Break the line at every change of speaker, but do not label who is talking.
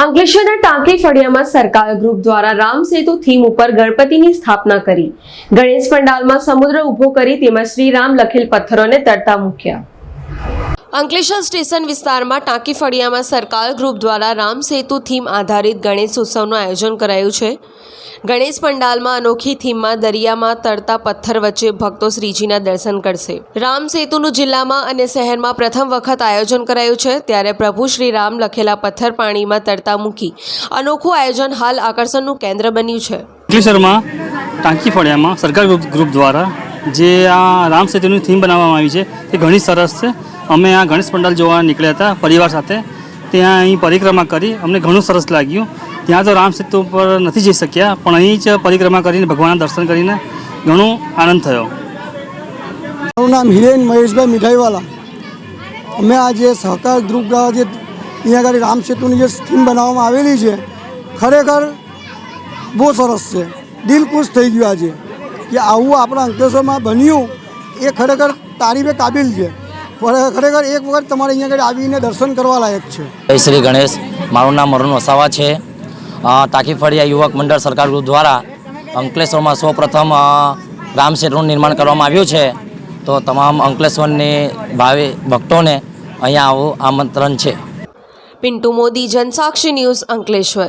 અંકલેશ્વરના ટાંકી ફળિયામાં સરકાર ગ્રુપ દ્વારા રામ સેતુ થીમ ઉપર ગણપતિની સ્થાપના કરી. ગણેશ પંડાલમાં સમુદ્ર ઊભો કરી તેમાં શ્રીરામ લખેલ પથ્થરોને તરતા મૂક્યા. અંકલેશ્વર સ્ટેશન વિસ્તારમાં ટાંકી ફળિયામાં સરકાર ગ્રુપ દ્વારા રામ સેતુ થીમ આધારિત ગણેશ ઉત્સવનું આયોજન કરાયું છે. ગણેશ પંડાલમાં અનોખી થીમમાં દરિયામાં તરતા પથ્થર વચ્ચે ભક્તો શ્રીજીના દર્શન કરશે. રામ સેતુનું જિલ્લામાં અને શહેરમાં પ્રથમ વખત આયોજન કરાયું છે, ત્યારે પ્રભુ શ્રી રામ લખેલા પથ્થર પાણીમાં તરતા મૂકી અનોખું આયોજન હાલ આકર્ષણનું કેન્દ્ર બન્યું છે.
ટાંકી ફળિયામાં સરકાર ગ્રુપ દ્વારા જે આ રામ સેતુની થીમ બનાવવામાં આવી છે તે ઘણી સરસ છે. અમે આ ગણેશ પંડાલ જોવા નીકળ્યા હતા પરિવાર સાથે. ત્યાં અહીં પરિક્રમા કરી, અમને ઘણું સરસ લાગ્યું. ત્યાં તો રામ સેતુ પર નથી જઈ શક્યા, પણ અહીં જ પરિક્રમા કરીને ભગવાનના દર્શન કરીને ઘણો આનંદ થયો.
મારું નામ હિરેન મહેશભાઈ મીઠાઈવાલા. અમે આ જે સહકાર ગ્રુપ દ્વારા જે અહીંયા આગળ રામ સેતુની જે સ્કીમ બનાવવામાં આવેલી છે, ખરેખર બહુ સરસ છે. દિલ ખુશ થઈ ગયું આજે. કે આવું આપણા અંકલેશ્વરમાં બન્યું એ ખરેખર તારીફે કાબિલ છે. ખરેખર એક વખત તમારે અહીંયા આગળ આવીને દર્શન કરવા લાયક છે.
જય શ્રી ગણેશ. મારું નામ અરુણ વસાવા છે. તાકીફળિયા યુવક મંડળ સરકાર ગ્રુપ દ્વારા અંકલેશ્વરમાં સૌપ્રથમ રામ સેતુનું નિર્માણ કરવામાં આવ્યું છે. તો તમામ અંકલેશ્વરની ભાવિ ભક્તોને અહીંયા આવું આમંત્રણ છે.
પિન્ટુ મોદી જનસાક્ષી ન્યૂઝ અંકલેશ્વર.